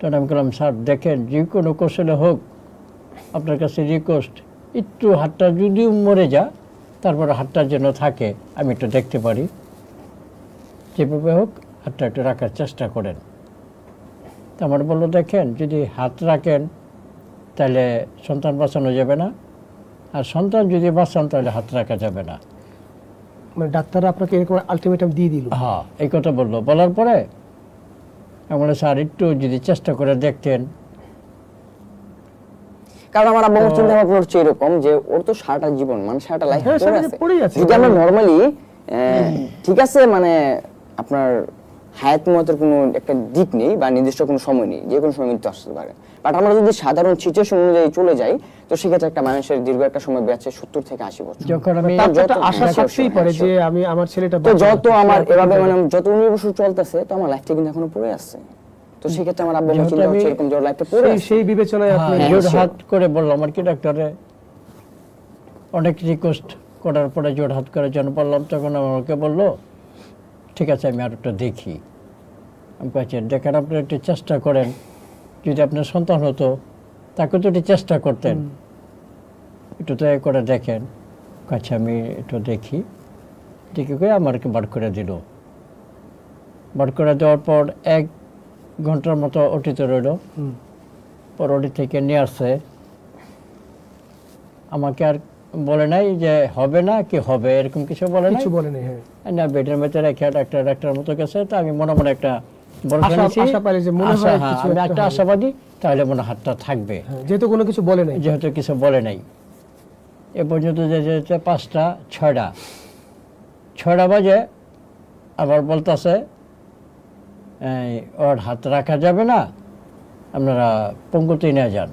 তখন আমি বললাম স্যার দেখেন যে কোনো কৌশলে হোক আপনার কাছে রিকোয়েস্ট একটু হাতটা যদিও মরে যা তারপরে হাতটা যেন থাকে আমি একটু দেখতে পারি। যেভাবে হোক হাতটা একটু রাখার চেষ্টা করেন। তো আমার বলল দেখেন যদি হাত রাখেন তাহলে সন্তান বাঁচানো যাবে না। আর সন্তান যদি বাঁচান তাহলে হাত রাখা যাবে না। মানে ডাক্তাররা আপনাকে এরকম আলটিমেটাম দিয়ে দিল। হ্যাঁ এই কথা বলল। বলার পরে আমি বললাম, স্যার একটু যদি চেষ্টা করে দেখতেন। কারণ আমার আব্বা আমার চিন্তা ভাবনা হচ্ছে এরকম যে ওর তো সারাটা জীবন মানে সারাটা লাইফ হ্যাঁ, পড়ে আছে। যদি আমরা নরমালি ঠিক আছে মানে আপনার হায়াত মতের কোনো একটা দিক নেই বা নির্দিষ্ট কোনো সময় নেই যে কোনো সময় মৃত্যু আসতে পারে। বাট আমরা যদি সাধারণ সিচুয়েশন অনুযায়ী চলে যাই তো সেক্ষেত্রে একটা মানুষের দীর্ঘ একটা সময় বেঁচে সত্তর থেকে আশি বছর। যখন আমি আশা হ্যাঁ, থাকতেই পারে যে আমি আমার ছেলেটা তো যত আমার এভাবে মানে যত উনিশ বছর চলতেছে তো আমার লাইফটা কিন্তু এখনও পড়ে আসছে তো সেক্ষেত্রে আমার আব্বা চিন্তা হচ্ছে এরকম লাইফটা পড়ে সেই বিবেচনায় আপনি হ্যাঁ, জোর হাত করে বললাম আর কি ডাক্তারে অনেক রিকোয়েস্ট করার পরে জোর হাত করার জন্য বললাম তখন আমাকে বলল ঠিক আছে আমি আর একটু দেখি। কাছে দেখেন আপনি একটু চেষ্টা করেন। যদি আপনার সন্তান হতো তাকে তো একটু চেষ্টা করতেন। একটু দয়া করে দেখেন। কাছে আমি একটু দেখি। দেখে করে আমাকে বার করে দিল। বার করে দেওয়ার পর এক ঘণ্টার মতো অটিতে রইল। পর পরোটি থেকে নিয়ে আসছে। আমাকে আর বলে নাই যে হবে না কি হবে? এরকম কিছু বলে কিছু হ্যাঁ। না বেডের মধ্যে রেখে ডাক্তার ডাক্তার মতো গেছে। তো আমি মনে মনে একটা হয় একটা আশাবাদী তাহলে মনে হাতটা থাকবে। হ্যাঁ, যেহেতু কোনো কিছু বলে নাই। যেহেতু কিছু বলে নাই। এ পর্যন্ত যে যেতে পাঁচটা ছয়টা। ছয়টা বাজে আবার বলতেছে ওর হাত রাখা যাবে না আপনারা পঙ্গুতে নিয়ে যান।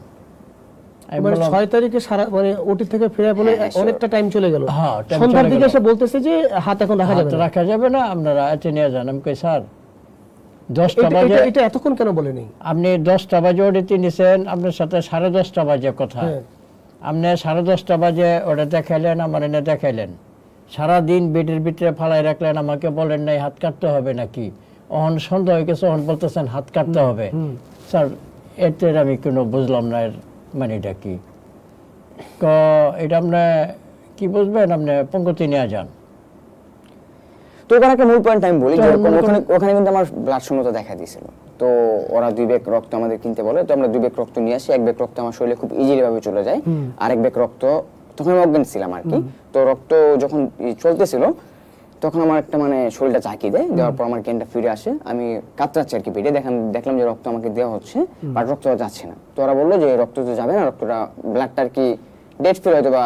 মানে ছয় তারিখে সারা মানে ওটি থেকে ফিরে বলে হ্যাঁ. অনেকটা টাইম চলে গেল। হ্যাঁ, সন্ধ্যার দিকে এসে বলতেছে যে হাত এখন রাখা যাবে না। রাখা যাবে না আপনারা এতে নিয়ে যান। আমি কই স্যার দশটা বাজে এটা- এটা এতক্ষণ কেন বলে নেই আপনি দশটা বাজে ওডিতে নিছেন আপনার সাথে সাড়ে দশটা বাজে কথা। হ্যাঁ। আপনি সাড়ে দশটা বাজে ওটা দেখাইলেন আমার এনে দেখাইলেন। সারাদিন বেডের ভিতরে ফালাই রাখলেন আমাকে বলেন নাই হাত কাটতে হবে নাকি? অহন সন্দেহ হয়ে গেছে অহন বলতেছেন হাত কাটতে হবে। স্যার এতে আমি কোনো বুঝলাম না এর মানেটা কি। ক এটা আপনি কি বুঝবেন? আপনি পঙ্গতি নিয়ে যান। তো ওখানে একটা মূল পয়েন্ট আমি বলি যেরকম ওখানে ওখানে কিন্তু আমার ব্লাড শূন্যতা দেখা দিয়েছিল। তো ওরা দুই ব্যাগ রক্ত আমাদের কিনতে বলে তো আমরা দুই ব্যাগ রক্ত নিয়ে আসি। এক ব্যাগ রক্ত আমার শরীরে খুব ইজিলি ভাবে চলে যায়। আরেক ব্যাগ রক্ত তখন আমি অজ্ঞান ছিলাম আর কি। তো রক্ত যখন চলতেছিল তখন আমার একটা মানে শরীরটা চাকি দেয়। দেওয়ার পর আমার জ্ঞানটা ফিরে আসে। আমি কাতরাচ্ছি আর কি পেটে। দেখলাম দেখলাম যে রক্ত আমাকে দেওয়া হচ্ছে বাট রক্ত যাচ্ছে না। তো ওরা বলল যে রক্ত তো যাবে না রক্তটা ব্লাডটা আর কি ডেট ফিল হয়তো বা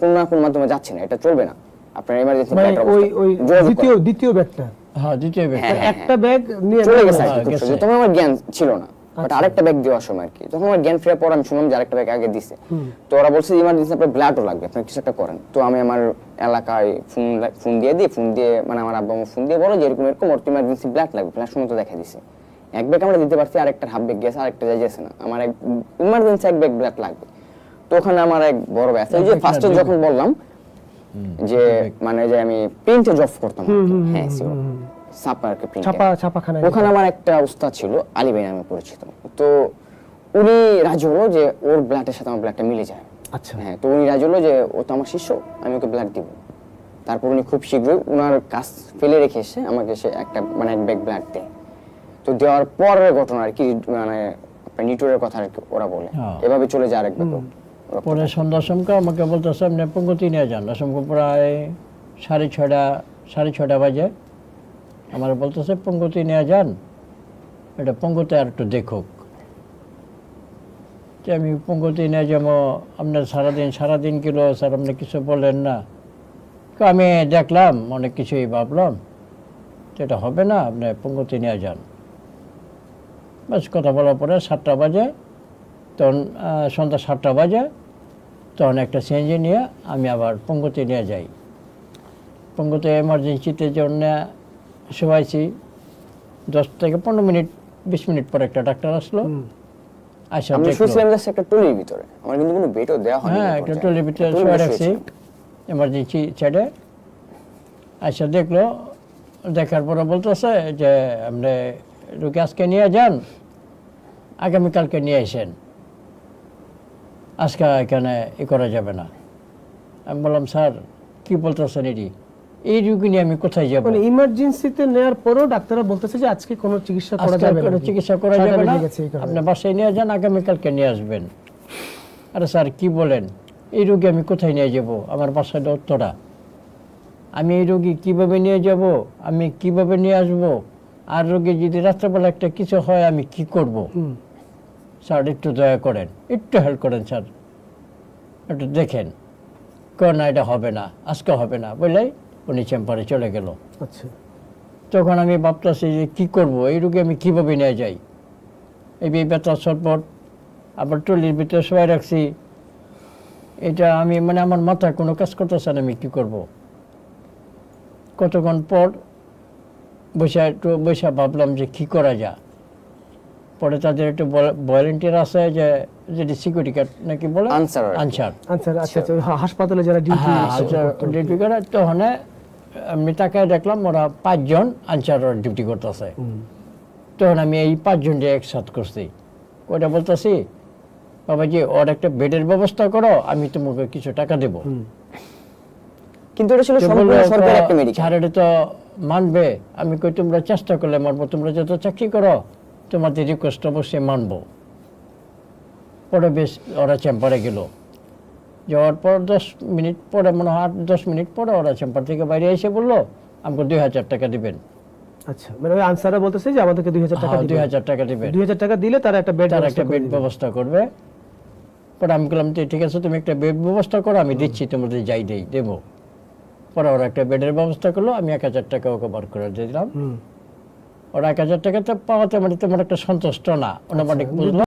কোনো না কোনো মাধ্যমে যাচ্ছে না এটা চলবে না। আপনার এমার্জেন্সি মানে ওই ওই দ্বিতীয় দ্বিতীয় ব্যাগটা? হ্যাঁ দ্বিতীয় ব্যক্তি হ্যাঁ, হ্যাঁ, একটা ব্যাগ নিয়ে চলে গেছে হ্যাঁ। তখন আমার জ্ঞান ছিল না। বাট আচ্ছা। আরেকটা ব্যাগ দেওয়ার সময় আর কি তখন আমার জ্ঞান ফেরার পর আমি শুনলাম যে আরেকটা ব্যাগ আগে দিছে। তো ওরা বলছে ইমার্জেন্সি আপনার ব্লাডও লাগবে। আপনার কিছু একটা করেন। তো আমি আমার এলাকায় ফোন ফোন দিয়ে দিই। ফোন দিয়ে মানে আমার আব্বা আমার ফোন দিয়ে বলো যে এরকম এরকম ওর ইমার্জেন্সি ব্লাড লাগবে। ব্লাড তো দেখা দিছে। এক ব্যাগ আমরা দিতে পারছি আরেকটা হাফ ব্যাগ গেছে আরেকটা যাই যাচ্ছে না। আমার এক ইমার্জেন্সি এক ব্যাগ ব্লাড লাগবে। তো ওখানে আমার এক বড় ব্যস্ত ওই যে ফার্স্টে যখন বললাম যে মানে যে আমি প্রিন্টে জব করতাম। হ্যাঁ সাপার আর কি print এ। ছাপা ছাপাখানায় ওখানে আমার একটা উস্তাদ ছিল আলী ভাই নামে পরিচিত। তো উনি রাজি হলো যে ওর ব্লাডের সাথে আমার ব্লাডটা মিলে যায়। আচ্ছা। হ্যাঁ তো উনি রাজি হলো যে ও তো আমার শিষ্য আমি ওকে ব্লাড দিব। তারপর উনি খুব শীঘ্রই ওনার কাজ ফেলে রেখে এসে আমাকে সে একটা মানে এক ব্যাগ ব্লাড দেয়। তো দেওয়ার পরের ঘটনা আর কি মানে নিটোরের কথা আর কি ওরা বলে। এভাবে চলে যায় আরেক ব্যাগ রক্ত। পরে সন্ধ্যার সময় আমাকে বলতেছে আপনি পঙ্গতি নিয়ে যান আসমকে প্রায় সাড়ে ছটা সাড়ে ছটা বাজে। আমার বলতেছে পঙ্গতি নিয়ে যান এটা পঙ্গতে আর একটু দেখুক। যে আমি পঙ্গতি নিয়ে যাব আপনার সারাদিন সারাদিন কিলো স্যার, আপনি কিছু বললেন না। আমি দেখলাম, অনেক কিছুই ভাবলাম এটা হবে না, আপনি পঙ্গতি নিয়ে যান বাস কথা বলার পরে সাতটা বাজে। তখন সন্ধ্যা সাতটা বাজে। তখন একটা সিএনজি নিয়ে আমি আবার পঙ্গুতে নিয়ে যাই। পঙ্গুতে এমার্জেন্সিতে জন্য শোয়াইছি। দশ থেকে পনেরো মিনিট বিশ মিনিট পর একটা ডাক্তার আসলো। আমি দেখল। শুয়েছিলাম একটা টলির ভিতরে। আমার কিন্তু কোনো বেডও দেওয়া হয়নি হ্যাঁ একটা পর্যায়ে। ভিতরে শুয়ে রাখছি। এমার্জেন্সি ছেড়ে আসা দেখল। দেখার পরে বলতেছে যে আপনি রুগী আজকে নিয়ে যান আগামীকালকে নিয়ে আসেন। আজকে এখানে ই করা যাবে না। আমি বললাম স্যার কি বলতেছেন এটি? এই রুগী নিয়ে আমি কোথায় যাব? মানে ইমার্জেন্সিতে নেওয়ার পরেও ডাক্তাররা বলতেছে যে আজকে কোনো চিকিৎসা করা যাবে না। চিকিৎসা করা যাবে না। আপনার বাসায় নিয়ে যান আগামীকালকে নিয়ে আসবেন। আরে স্যার কি বলেন? এই রোগী আমি কোথায় নিয়ে যাব? আমার বাসায় উত্তরা আমি এই রোগী কীভাবে নিয়ে যাব? আমি কীভাবে নিয়ে আসব? আর রোগী যদি রাত্রেবেলা একটা কিছু হয় আমি কি করব। স্যার একটু দয়া করেন একটু হেল্প করেন স্যার। একটু দেখেন কেন না এটা হবে না আজকে হবে না বললেই উনি চেম্বারে চলে গেল। আচ্ছা। তখন আমি ভাবতেছি যে কী করব এই রোগী আমি কীভাবে নিয়ে যাই? এই যে ব্যথা ছটপট আবার টলির ভিতরে শোয়াই রাখছি। এটা আমি মানে আমার মাথায় কোনো কাজ করতেছে না আমি কী করব? কতক্ষণ পর বসে একটু বসে ভাবলাম যে কী করা যায়? পরে তাদের একটু ভলেন্টিয়ার আছে যে যেটি সিকিউরিটি গার্ড নাকি বলে? আর কি। আনসার আচ্ছা হাসপাতালে যারা ডিউটি আনসার ডিউটি করে তখন আমি তাকায় দেখলাম ওরা পাঁচজন আনসার ডিউটি করতেছে। তখন আমি এই পাঁচজন যে একসাথ করছি। ওটা বলতেছি বাবাজি ওর একটা বেডের ব্যবস্থা করো আমি তোমাকে কিছু টাকা দেবো। কিন্তু এটা ছিল তো সম্পূর্ণ সরকারি একটা মেডিকেল স্যার এটা তো মানবে। আমি কই তোমরা চেষ্টা করলে মারবো তোমরা যত চাকরি করো তোমাদের রিকোয়েস্ট অবশ্যই মানবো। পরে বেশ ওরা চেম্বারে গেল। যাওয়ার পর দশ মিনিট পরে মনে হয় আট দশ মিনিট পরে ওরা চেম্বার থেকে বাইরে এসে বলল আমাকে দুই হাজার টাকা দিবেন। আচ্ছা মানে ওই আনসাররা বলতেছে যে আমাদেরকে দুই হাজার টাকা হ্যাঁ দুই হাজার টাকা দুই হাজার টাকা দিলে তারা একটা বেড তার একটা বেড ব্যবস্থা করবে। পরে আমি বললাম যে, ঠিক আছে তুমি একটা বেড ব্যবস্থা করো আমি দিচ্ছি তোমাদের যাই দেই দেবো। পরে ওরা একটা বেডের ব্যবস্থা করল আমি এক হাজার টাকা ওকে বার করে দিয়ে দিলাম। ওরা এক হাজার টাকাতে পাওয়াতে মানে তেমন একটা সন্তুষ্ট না। ওনার মানে বুঝলো